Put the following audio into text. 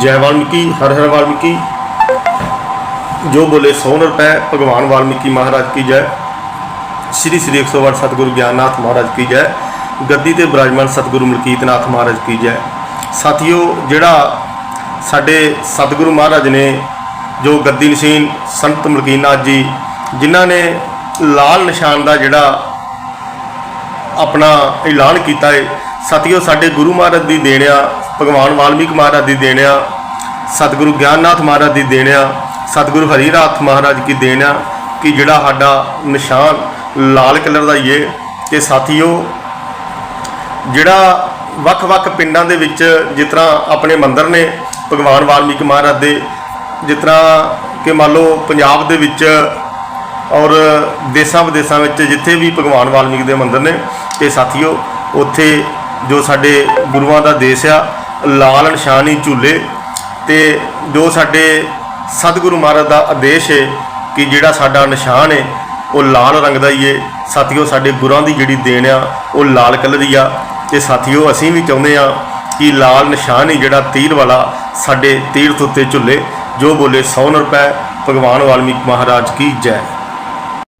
ਜੈ ਵਾਲਮੀਕੀ, ਹਰ ਹਰ ਵਾਲਮੀਕੀ। ਜੋ ਬੋਲੇ 100 ਰੁਪਏ ਭਗਵਾਨ ਵਾਲਮੀਕੀ ਮਹਾਰਾਜ ਕੀ ਜੈ। ਸ੍ਰੀ ਸ੍ਰੀ 108 ਸਤਿਗੁਰੂ ਗਿਆਨਨਾਥ ਮਹਾਰਾਜ ਕੀ ਜੈ। ਗੱਦੀ ਤੇ ਬਿਰਾਜਮਾਨ ਸਤਿਗੁਰੂ ਮਲਕੀਤਨਾਥ ਮਹਾਰਾਜ ਕੀ ਜੈ। ਸਾਥੀਓ, ਜਿਹੜਾ ਸਾਡੇ ਸਤਿਗੁਰੂ ਮਹਾਰਾਜ ਨੇ ਜੋ ਗੱਦੀ ਨਸ਼ੀਨ ਸੰਤ ਮਲਕੀਨਾਥ ਜੀ, ਜਿਨ੍ਹਾਂ ਨੇ ਲਾਲ ਨਿਸ਼ਾਨ ਦਾ ਜਿਹੜਾ ਆਪਣਾ ਐਲਾਨ ਕੀਤਾ ਹੈ ਸਾਥੀਓ, ਸਾਡੇ ਗੁਰੂ ਮਹਾਰਾਜ ਦੀ ਦੇਣ ਭਗਵਾਨ ਵਾਲਮੀਕ ਮਹਾਰਾਜ ਦੀ ਦੇਣ ਆ, ਸਤਿਗੁਰੂ ਗਿਆਨਨਾਥ ਮਹਾਰਾਜ ਦੀ ਦੇਣ ਆ, ਸਤਿਗੁਰੂ ਹਰੀਨਾਥ ਮਹਾਰਾਜ ਕੀ ਦੇਣ ਆ, ਕਿ ਜਿਹੜਾ ਸਾਡਾ ਨਿਸ਼ਾਨ ਲਾਲ ਕਲਰ ਦਾ ਹੀ ਹੈ ਤੇ ਸਾਥੀਓ, ਜਿਹੜਾ ਵੱਖ-ਵੱਖ ਪਿੰਡਾਂ ਦੇ ਵਿੱਚ ਜਿਸ ਤਰ੍ਹਾਂ ਆਪਣੇ ਮੰਦਿਰ ਨੇ, ਭਗਵਾਨ ਵਾਲਮੀਕ ਮਹਾਰਾਜ ਦੇ, ਜਿਸ ਤਰ੍ਹਾਂ ਕਿ ਮੰਨ ਲਓ ਪੰਜਾਬ ਦੇ ਵਿੱਚ ਔਰ ਦੇਸਾਂ ਵਿਦੇਸਾਂ ਵਿੱਚ ਜਿੱਥੇ ਵੀ ਭਗਵਾਨ ਵਾਲਮੀਕ ਦੇ ਮੰਦਿਰ ਨੇ, ਤੇ ਸਾਥੀਓ, ਉੱਥੇ ਜੋ ਸਾਡੇ ਗੁਰੂਆਂ ਦਾ ਦੇਸ਼ ਆ ਲਾਲ ਨਿਸ਼ਾਨੀ ਝੂਲੇ ਤੇ ਜੋ ਸਾਡੇ ਸਤਿਗੁਰੂ ਮਹਾਰਾਜ ਦਾ ਆਦੇਸ਼ ਹੈ ਕਿ ਜਿਹੜਾ ਸਾਡਾ ਨਿਸ਼ਾਨ ਹੈ, ਉਹ ਲਾਲ ਰੰਗ ਦਾ ਹੀ ਹੈ। ਸਾਥੀਓ, ਸਾਡੇ ਗੁਰਾਂ ਦੀ ਜਿਹੜੀ ਦੇਣ ਆ, ਉਹ ਲਾਲ ਕਲਰ ਦੀ ਆ। ਤੇ ਸਾਥੀਓ, ਅਸੀਂ ਵੀ ਚਾਹੁੰਦੇ ਆ ਕਿ ਲਾਲ ਨਿਸ਼ਾਨ ਹੀ ਜਿਹੜਾ ਤੀਰ ਵਾਲਾ ਸਾਡੇ ਤੀਰਥ ਉੱਤੇ ਝੁੱਲੇ। ਜੋ ਬੋਲੇ 100 ਰੁਪਏ ਭਗਵਾਨ ਵਾਲਮੀਕ ਮਹਾਰਾਜ ਕੀ ਜੈ।